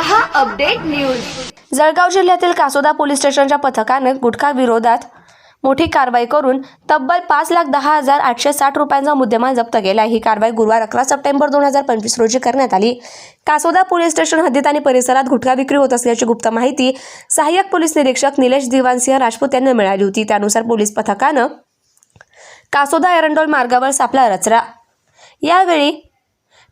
हा update news. Jalgaon जिल्ह्यातील कासोदा police स्टेशनच्या पथकाने गुटखा विरोधात मोठी कारवाई करून तब्बल पाच लाख दहा हजार आठशे साठ रुपयांचा मुद्देमाल जप्त केला. ही कारवाई गुरुवार अकरा सप्टेंबर दोन हजार पंचवीस रोजी करण्यात आली. कासोदा पोलीस स्टेशन हद्दीत आणि परिसरात गुटखा विक्री होत असल्याची गुप्त माहिती सहाय्यक पोलीस निरीक्षक निलेश दिवानसिंह राजपूत यांना मिळाली होती. त्यानुसार पोलीस पथकानं कासोदा एरंडोल मार्गावर सापला रचरा. यावेळी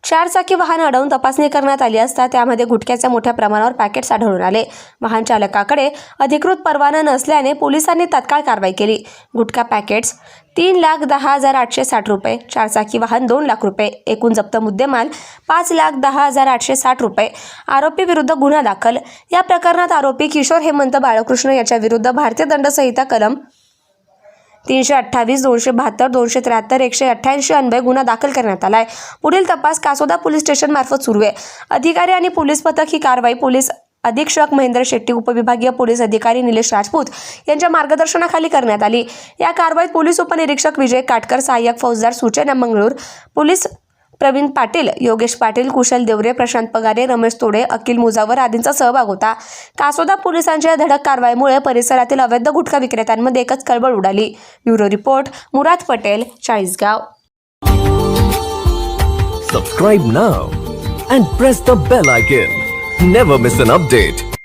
चारचाकी वाहन अडवून तपासणी करण्यात आली असता त्यामध्ये गुटख्याच्या मोठ्या प्रमाणावर पॅकेट्स आढळून आले. वाहन चालकाकडे अधिकृत परवाना नसल्याने पोलिसांनी तत्काळ कारवाई केली. गुटखा पॅकेट्स तीन लाख दहा हजार आठशे साठ रुपये चारचाकी वाहन दोन लाख रुपये एकूण जप्त मुद्देमाल पाच लाख दहा हजार आठशे साठ रुपये. आरोपी विरुद्ध गुन्हा दाखल. या प्रकरणात आरोपी किशोर हेमंत बाळकृष्ण याच्या विरुद्ध भारतीय दंडसंहिता कलम तीनशे अठ्ठावीस दोनशे बहात्तर दोनशे त्र्याहत्तर एकशे अठ्ठ्याऐंशी अन्वय गुन्हा दाखल करण्यात आला आहे पुढील तपास कासोदा पोलीस स्टेशन मार्फत सुरू आहे. अधिकारी आणि पोलीस पथक ही कारवाई पोलीस अधीक्षक महेंद्र शेट्टी उपविभागीय पोलीस अधिकारी निलेश राजपूत यांच्या मार्गदर्शनाखाली करण्यात आली. या कारवाईत पोलीस उपनिरीक्षक विजय काटकर सहाय्यक फौजदार सूचना मंगळूर पोलीस प्रवीण पाटील योगेश पाटील कुशल देवरे प्रशांत पगारे रमेश तोडे अकिल मुजावर आदींचा सहभाग होता. कासोदा पोलिसांच्या धडक कारवाईमुळे परिसरातील अवैध गुटखा विक्रेत्यांमध्ये एकच खळबळ उडाली. Bureau report Murad Patel Chalisgaon. Subscribe now and press the bell icon never miss an update